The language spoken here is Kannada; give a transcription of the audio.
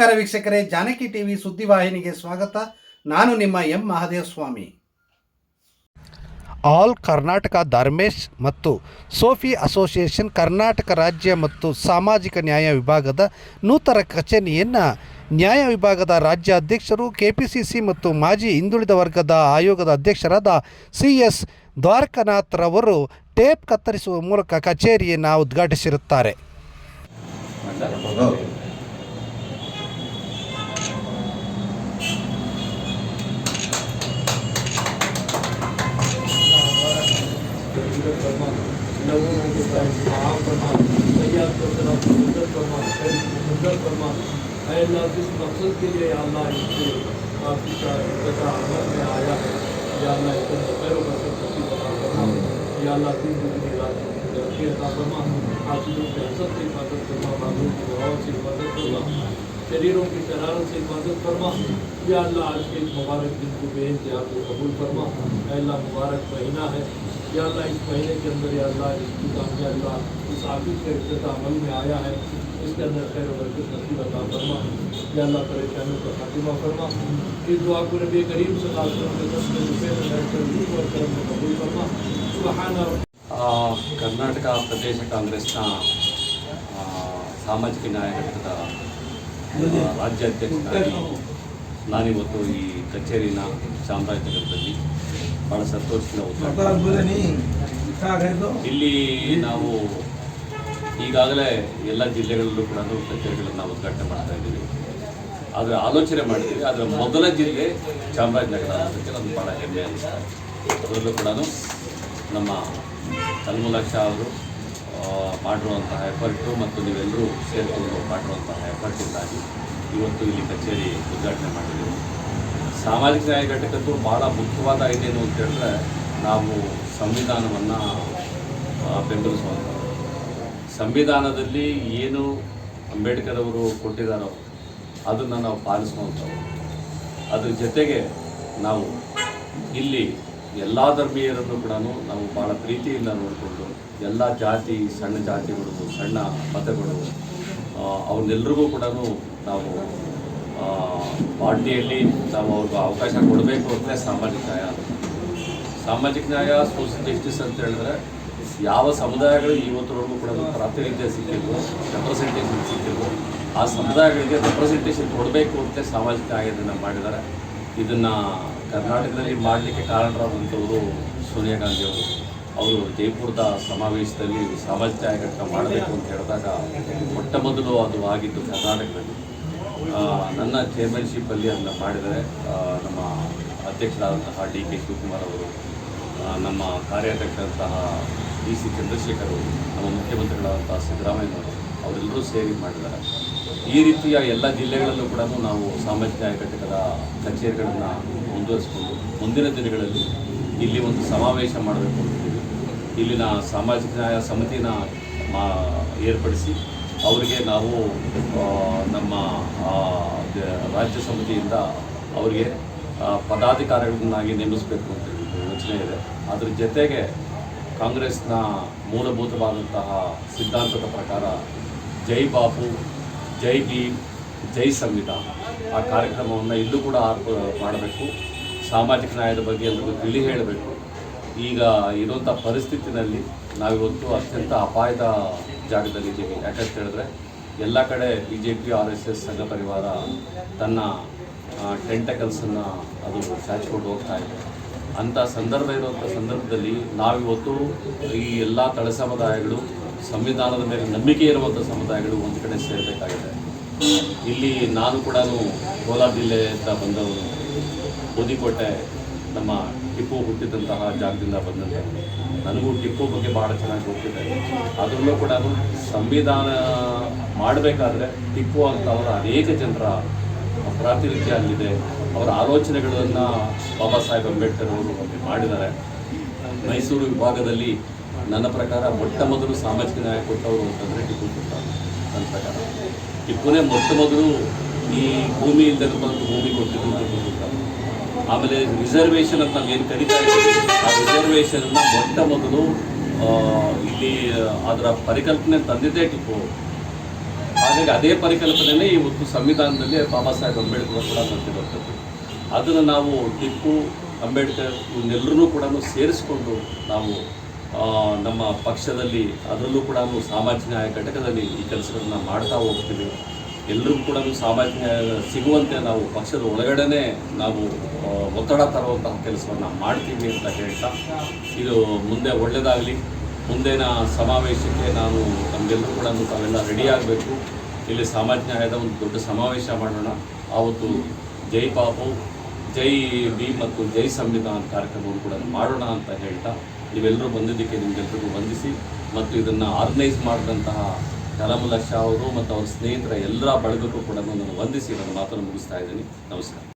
ನಮಸ್ಕಾರ ವೀಕ್ಷಕರೇ ಜಾನಕಿ ಟಿವಿ ಸುದ್ದಿವಾಹಿನಿಗೆ ಸ್ವಾಗತ. ನಾನು ನಿಮ್ಮ ಎಂ ಮಹಾದೇವ ಸ್ವಾಮಿ ಆಲ್ ಕರ್ನಾಟಕ ಧರ್ಮೇಶ್ ಮತ್ತು ಸೋಫಿ ಅಸೋಸಿಯೇಷನ್ ಕರ್ನಾಟಕ ರಾಜ್ಯ ಮತ್ತು ಸಾಮಾಜಿಕ ನ್ಯಾಯ ವಿಭಾಗದ ನೂತನ ಕಚೇರಿಯನ್ನು ನ್ಯಾಯ ವಿಭಾಗದ ರಾಜ್ಯ ಅಧ್ಯಕ್ಷರು ಕೆಪಿಸಿಸಿ ಮತ್ತು ಮಾಜಿ ಹಿಂದುಳಿದ ವರ್ಗದ ಆಯೋಗದ ಅಧ್ಯಕ್ಷರಾದ ಸಿ ಎಸ್ ದ್ವಾರಕನಾಥ್ ರವರು ಟೇಪ್ ಕತ್ತರಿಸುವ ಮೂಲಕ ಕಚೇರಿಯನ್ನು ಉದ್ಘಾಟಿಸಿರುತ್ತಾರೆ. کو فرما لوگوں کو آپ فرما سیاح کو طرف مدد فرما مدد فرما اے اللہ جس مقصد کے لیے اللہ اس کے آپ کی کا عمل میں آیا ہے یا اللہ اس کو پیروں کا سب کسی عطا فرما یا اللہ دن دن کی رات ترقی عطا فرما حاصلوں کی حسد کی حفاظت فرما معلوم کی بہت سی حفاظت فرما شریروں کی شرارت سے حفاظت فرما یا اللہ آج کے مبارک دن کو بے انتہا کو قبول فرما اے اللہ مبارک مہینہ ہے या अल्लाह इस महीने के अंदर या अल्लाह इसकी काम या अल्लाह इस आफिस के इफ्तः अमल में आया है इसके अंदर खैर बरकत नसीब अता फरमा या अल्लाह परेशानियों का खातिमा फरमा इस दुआ को नबी करीम सल्लल्लाहु अलैहि वसल्लम के दस में रुपये में बैठकर रूह और करम में कबूल फरमा सुबहाना ಆ, ಕರ್ನಾಟಕ ಪ್ರದೇಶ ಕಾಂಗ್ರೆಸ್ನ ಆ, ಸಾಮಾಜಿಕ ನ್ಯಾಯ ಘಟಕದ ಆ, ರಾಜ್ಯಾಧ್ಯಕ್ಷರಾಗಿ ನಾನಿವತ್ತು ಈ ಕಚೇರಿನ ಚಾಮರಾಜನಗರದಲ್ಲಿ ಭಾಳ ಸಂತೋಷದಿಂದ ಉದ್ಘಾಟನೆ ಇಲ್ಲಿ ನಾವು ಈಗಾಗಲೇ ಎಲ್ಲ ಜಿಲ್ಲೆಗಳಲ್ಲೂ ಕೂಡ ಕಚೇರಿಗಳನ್ನು ನಾವು ಉದ್ಘಾಟನೆ ಮಾಡ್ತಾ ಇದ್ದೀವಿ. ಆದರೆ ಆಲೋಚನೆ ಮಾಡಿದ್ದೀವಿ ಅದರ ಮೊದಲ ಜಿಲ್ಲೆ ಚಾಮರಾಜನಗರ ಅನ್ನೋದಕ್ಕೆ ನಮ್ಗೆ ಭಾಳ ಹೆಮ್ಮೆ ಅನಿಸ್ತಾ ಅದರಲ್ಲೂ ಕೂಡ ನಮ್ಮ ಶಾ ಅವರು ಮಾಡಿರುವಂತಹ ಎಫರ್ಟು ಮತ್ತು ನೀವೆಲ್ಲರೂ ಸೇರಿಕೊಂಡು ಮಾಡಿರುವಂತಹ ಎಫರ್ಟಿಂದಾಗಿ ಇವತ್ತು ಇಲ್ಲಿ ಕಚೇರಿ ಉದ್ಘಾಟನೆ ಮಾಡಿದ್ದೀವಿ. ಸಾಮಾಜಿಕ ನ್ಯಾಯ ಘಟಕದ್ದು ಭಾಳ ಮುಖ್ಯವಾದ ಇದೇನು ಅಂತ ಹೇಳಿದ್ರೆ ನಾವು ಸಂವಿಧಾನವನ್ನು ಬೆಂಬಲಿಸುವಂಥ ಸಂವಿಧಾನದಲ್ಲಿ ಏನು ಅಂಬೇಡ್ಕರ್ ಅವರು ಕೊಟ್ಟಿದ್ದಾರೋ ಅದನ್ನು ನಾವು ಪಾಲಿಸುವಂಥವು ಅದ್ರ ಜೊತೆಗೆ ನಾವು ಇಲ್ಲಿ ಎಲ್ಲ ಧರ್ಮೀಯರನ್ನು ಕೂಡ ನಾವು ಭಾಳ ಪ್ರೀತಿಯಿಂದ ನೋಡಿಕೊಂಡು ಎಲ್ಲ ಜಾತಿ, ಸಣ್ಣ ಜಾತಿಗಳು, ಸಣ್ಣ ಮತಗಳು ಅವನ್ನೆಲ್ರಿಗೂ ಕೂಡ ನಾವು ಪಾರ್ಟಿಯಲ್ಲಿ ನಾವು ಅವ್ರಿಗೆ ಅವಕಾಶ ಕೊಡಬೇಕು ಅಂದರೆ ಸಾಮಾಜಿಕ ನ್ಯಾಯ. ಸಾಮಾಜಿಕ ನ್ಯಾಯ ಸೋಷಿಯಲ್ ಜಸ್ಟಿಸ್ ಅಂತ ಹೇಳಿದ್ರೆ ಯಾವ ಸಮುದಾಯಗಳು ಇವತ್ತರವರೆಗೂ ಕೂಡ ಪ್ರಾತಿನಿಧ್ಯ ಸಿಕ್ಕಿದ್ರು ರೆಪ್ರೆಸೆಂಟೇಷನ್ ಸಿಕ್ಕಿದ್ರು ಆ ಸಮುದಾಯಗಳಿಗೆ ರೆಪ್ರೆಸೆಂಟೇಷನ್ ಕೊಡಬೇಕು ಅಂತ ಸಾಮಾಜಿಕ ನ್ಯಾಯದನ್ನು ಮಾಡಿದ್ದಾರೆ. ಇದನ್ನು ಕರ್ನಾಟಕದಲ್ಲಿ ಮಾಡಲಿಕ್ಕೆ ಕಾರಣರಾದಂಥವರು ಸೋನಿಯಾ ಗಾಂಧಿ ಅವರು. ಅವರು ಜೈಪುರದ ಸಮಾವೇಶದಲ್ಲಿ ಸಾಮಾಜಿಕ ನ್ಯಾಯ ಘಟಕ ಮಾಡಬೇಕು ಅಂತ ಹೇಳಿದಾಗ, ಮೊಟ್ಟ ಮೊದಲು ಅದು ಆಗಿದ್ದು ಕರ್ನಾಟಕದಲ್ಲಿ. ನನ್ನ ಚೇರ್ಮನ್ಶಿಪ್ಪಲ್ಲಿ ಅದನ್ನು ಮಾಡಿದರೆ ನಮ್ಮ ಅಧ್ಯಕ್ಷರಾದಂತಹ ಡಿ ಕೆ ಶಿವಕುಮಾರ್ ಅವರು ನಮ್ಮ ಕಾರ್ಯಾಧ್ಯಕ್ಷರಂತಹ ಡಿ ಸಿ ಚಂದ್ರಶೇಖರ್ ಅವರು, ನಮ್ಮ ಮುಖ್ಯಮಂತ್ರಿಗಳಾದಂತಹ ಸಿದ್ದರಾಮಯ್ಯ ಅವರು, ಅವರೆಲ್ಲರೂ ಸೇರಿ ಮಾಡಿದ್ದಾರೆ. ಈ ರೀತಿಯ ಎಲ್ಲ ಜಿಲ್ಲೆಗಳಲ್ಲೂ ಕೂಡ ನಾವು ಸಾಮಾಜಿಕ ನ್ಯಾಯ ಘಟಕದ ಕಚೇರಿಗಳನ್ನು ಮುಂದುವರಿಸಿಕೊಂಡು ಮುಂದಿನ ದಿನಗಳಲ್ಲಿ ಇಲ್ಲಿ ಒಂದು ಸಮಾವೇಶ ಮಾಡಬೇಕು ಅಂತಿದ್ದೀವಿ ಇಲ್ಲಿನ ಸಾಮಾಜಿಕ ನ್ಯಾಯ ಸಮಿತಿನ ಮಾ, ಏರ್ಪಡಿಸಿ ಅವರಿಗೆ ನಾವು ನಮ್ಮ ರಾಜ್ಯ ಸಮಿತಿಯಿಂದ ಅವರಿಗೆ ಪದಾಧಿಕಾರಿಗಳನ್ನಾಗಿ ನೇಮಿಸಬೇಕು ಅಂತ ಯೋಚನೆ ಇದೆ. ಅದ್ರ ಜೊತೆಗೆ ಕಾಂಗ್ರೆಸ್ನ ಮೂಲಭೂತವಾದಂತಹ ಸಿದ್ಧಾಂತದ ಪ್ರಕಾರ ಜೈ ಬಾಪು, ಜೈ ಭೀಮ್, ಜೈ ಸಂವಿಧಾನ ಆ ಕಾರ್ಯಕ್ರಮವನ್ನು ಇಲ್ಲೂ ಕೂಡ ಆರ್ಪ ಮಾಡಬೇಕು. ಸಾಮಾಜಿಕ ನ್ಯಾಯದ ಬಗ್ಗೆ ಎಲ್ಲರಿಗೂ ತಿಳಿ ಹೇಳಬೇಕು. ಈಗ ಇರುವಂಥ ಪರಿಸ್ಥಿತಿನಲ್ಲಿ ನಾವಿವತ್ತು ಅತ್ಯಂತ ಅಪಾಯದ ಜಾಗದಲ್ಲಿದ್ದೀವಿ ಯಾಕಂತ ಹೇಳಿದ್ರೆ, ಎಲ್ಲ ಕಡೆ B J P R S S Sangh Parivar ತನ್ನ ಟೆಂಟಕಲ್ಸನ್ನು ಅದು ಚಾಚಿಕೊಂಡು ಹೋಗ್ತಾ ಇದೆ. ಅಂಥ ಸಂದರ್ಭ ಇರುವಂಥ ಸಂದರ್ಭದಲ್ಲಿ ನಾವಿವತ್ತು ಈ ಎಲ್ಲ ತಳ ಸಮುದಾಯಗಳು ಸಂವಿಧಾನದ ಮೇಲೆ ನಂಬಿಕೆ ಇರುವಂಥ ಸಮುದಾಯಗಳು ಒಂದು ಕಡೆ ಸೇರಬೇಕಾಗಿದೆ. ಇಲ್ಲಿ ನಾನು ಕೂಡ ಕೋಲಾರ ಜಿಲ್ಲೆಯಿಂದ ಬಂದವನು ಬೂದಿಕೋಟೆ ನಮ್ಮ ಟಿಪ್ಪು ಹುಟ್ಟಿದಂತಹ ಜಾಗದಿಂದ ಬಂದಂಥದ್ದು ನನಗೂ ಟಿಪ್ಪು ಬಗ್ಗೆ ಭಾಳ ಚೆನ್ನಾಗಿ ಗೊತ್ತಿದೆ. ಅದರಲ್ಲೂ ಕೂಡ ಸಂವಿಧಾನ ಮಾಡಬೇಕಾದ್ರೆ ಟಿಪ್ಪು ಅಂತ ಅವರ ಅನೇಕ ಜನರ ಪ್ರಾತಿನಿಧ್ಯ ಅಲ್ಲಿದೆ. ಅವರ ಆಲೋಚನೆಗಳನ್ನು ಬಾಬಾ ಸಾಹೇಬ್ ಅಂಬೇಡ್ಕರ್ ಅವರು ಮಾಡಿದ್ದಾರೆ. ಮೈಸೂರು ವಿಭಾಗದಲ್ಲಿ ನನ್ನ ಪ್ರಕಾರ ಮೊಟ್ಟ ಮೊದಲು ಸಾಮಾಜಿಕ ನ್ಯಾಯ ಕೊಟ್ಟವರು ಅಂತಂದರೆ ಟಿಪ್ಪು ಸುಲ್ತಾನ್ ನನ್ನ ಪ್ರಕಾರ. ಟಿಪ್ಪುನೇ ಮೊಟ್ಟ ಮೊದಲು ಈ ಭೂಮಿಯಿಂದ ಭೂಮಿ ಕೊಟ್ಟಿದ್ದು ಟಿಪ್ಪು ಸುಲ್ತಾನ್ ಆಮೇಲೆ ರಿಸರ್ವೇಷನ್ ಅಂತ ನಾವೇನು ಕರಿತಾ ಇದ್ದೀವಿ, ಆ ರಿಸರ್ವೇಷನ್ನ ಮೊಟ್ಟ ಮೊದಲು ಇಲ್ಲಿ ಅದರ ಪರಿಕಲ್ಪನೆ ತಂದಿದ್ದೇ ಟಿಪ್ಪು. ಹಾಗಾಗಿ ಅದೇ ಪರಿಕಲ್ಪನೆ ಇವತ್ತು ಸಂವಿಧಾನದಲ್ಲಿ ಬಾಬಾ ಸಾಹೇಬ್ ಅಂಬೇಡ್ಕರ್ ಕೂಡ ಬರ್ತಿರುವಂಥದ್ದು ಅದನ್ನು ನಾವು ಟಿಪ್ಪು, ಅಂಬೇಡ್ಕರ್ ಇವನ್ನೆಲ್ಲರೂ ಕೂಡ ಸೇರಿಸಿಕೊಂಡು ನಾವು ನಮ್ಮ ಪಕ್ಷದಲ್ಲಿ ಅದರಲ್ಲೂ ಕೂಡ ಸಾಮಾಜಿಕ ನ್ಯಾಯ ಘಟಕದಲ್ಲಿ ಈ ಕೆಲಸಗಳನ್ನ ಮಾಡ್ತಾ ಹೋಗ್ತೀವಿ. ಎಲ್ಲರಿಗೂ ಕೂಡ ಸಾಮಾಜಿಕ ಸಿಗುವಂತೆ ನಾವು ಪಕ್ಷದ ಒಳಗಡೆನೆ ನಾವು ಒತ್ತಡ ತರುವಂತಹ ಕೆಲಸವನ್ನು ಮಾಡ್ತೀವಿ ಅಂತ ಹೇಳ್ತಾ, ಇದು ಮುಂದೆ ಒಳ್ಳೆಯದಾಗಲಿ ಮುಂದಿನ ಸಮಾವೇಶಕ್ಕೆ ನಾನು ನಮಗೆಲ್ಲರೂ ಕೂಡ ತಾವೆಲ್ಲ ರೆಡಿ ಆಗಬೇಕು. ಇಲ್ಲಿ ಸಾಮಾಜಿಕ ನ್ಯಾಯದ ಒಂದು ದೊಡ್ಡ ಸಮಾವೇಶ ಮಾಡೋಣ. ಆವತ್ತು ಜೈ ಪಾಪು, ಜೈ ಬಿ ಮತ್ತು ಜೈ ಸಂವಿಧಾನ ಕಾರ್ಯಕ್ರಮವನ್ನು ಕೂಡ ಮಾಡೋಣ ಅಂತ ಹೇಳ್ತಾ, ನೀವೆಲ್ಲರೂ ಬಂದಿದ್ದಕ್ಕೆ ನಿಮಗೆಲ್ಲರಿಗೂ ವಂದಿಸಿ ಮತ್ತು ಇದನ್ನು ಆರ್ಗನೈಸ್ ಮಾಡಿದಂತಹ ಕಲಾಮುಲ್ಲಾ ಅವರು ಮತ್ತು ಅವ್ರ ಸ್ನೇಹಿತರ ಎಲ್ಲ ಬಳಗಕ್ಕೂ ಕೂಡ ನಾನು ವಂದಿಸಿ ನನ್ನ ಮಾತನ್ನು ಮುಗಿಸ್ತಾ ಇದ್ದೀನಿ. ನಮಸ್ಕಾರ.